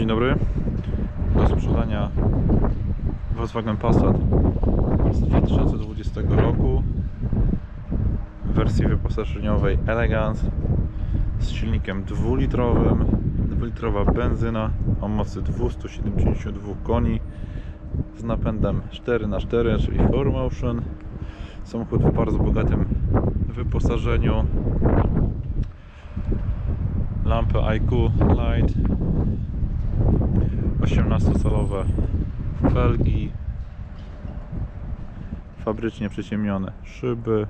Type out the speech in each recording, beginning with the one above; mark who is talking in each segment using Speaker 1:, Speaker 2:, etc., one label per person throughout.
Speaker 1: Dzień dobry. Do sprzedania Volkswagen Passat z 2020 roku w wersji wyposażeniowej Elegance z silnikiem dwulitrowym, dwulitrowa benzyna o mocy 272 koni z napędem 4x4, czyli 4Motion. Samochód w bardzo bogatym wyposażeniu. Lampy IQ Light 18-calowe felgi. Fabrycznie przyciemnione szyby.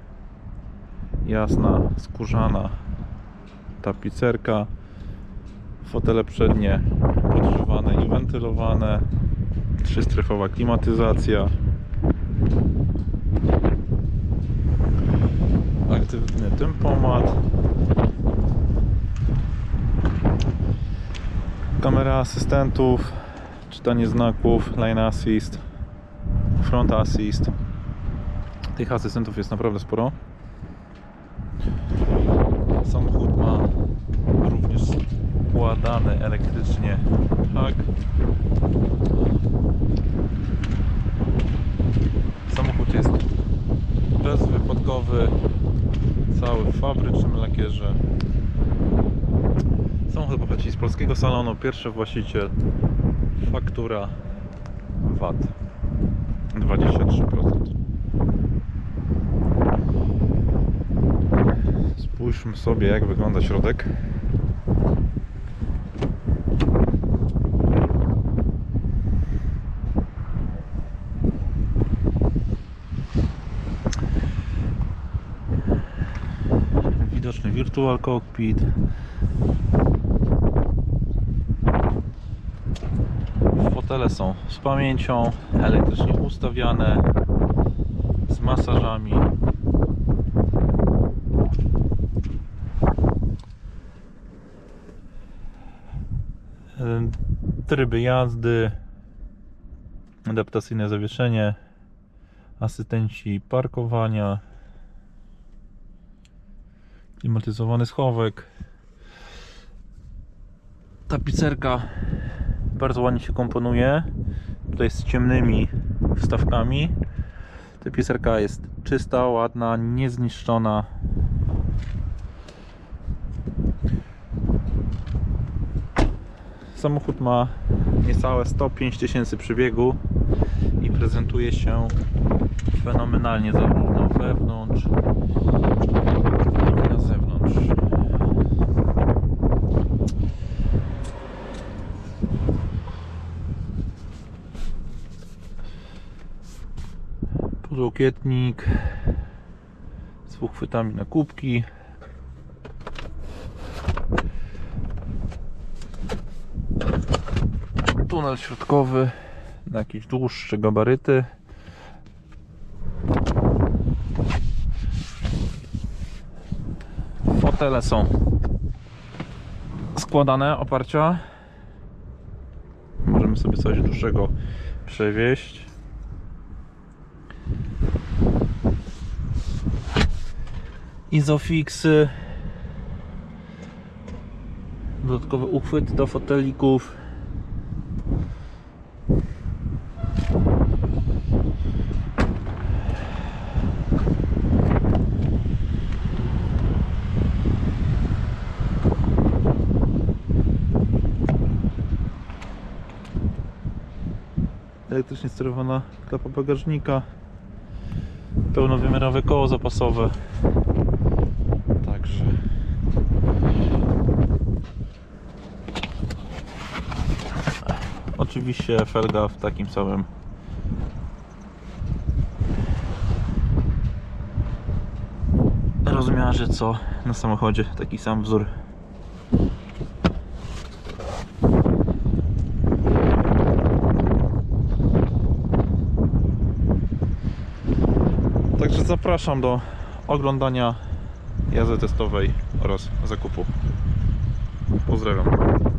Speaker 1: Jasna, skórzana tapicerka. Fotele przednie podgrzewane i wentylowane. Trzystrefowa klimatyzacja. Aktywny tempomat kamera asystentów, czytanie znaków, line assist, front assist. Tych asystentów jest naprawdę sporo. Samochód ma również składany elektrycznie hak. Samochód jest bezwypadkowy, cały w fabrycznym lakierze. Samochód pochodzi z polskiego salonu, pierwszy właściciel, faktura VAT 23%. Spójrzmy sobie jak wygląda środek. Widoczny virtual cockpit, Fotele są z pamięcią, elektrycznie ustawiane, z masażami. Tryby jazdy, adaptacyjne zawieszenie, asystenci parkowania, klimatyzowany schowek, tapicerka bardzo ładnie się komponuje. Tutaj z ciemnymi wstawkami. Tapicerka jest czysta, ładna, niezniszczona. Samochód ma niecałe 105 tysięcy przebiegu i prezentuje się fenomenalnie zarówno wewnątrz, jak i na zewnątrz. Podłokietnik z uchwytami na kubki. Tunel środkowy na jakieś dłuższe gabaryty. Fotele są składane oparcia. Możemy sobie coś dłuższego przewieźć izofixy. Dodatkowy uchwyt do fotelików. Elektrycznie sterowana klapa bagażnika pełnowymiarowe koło zapasowe. Także. Oczywiście felga w takim samym. Rozmiarze co na samochodzie, taki sam wzór. Także zapraszam do oglądania jazdy testowej oraz zakupu. Pozdrawiam.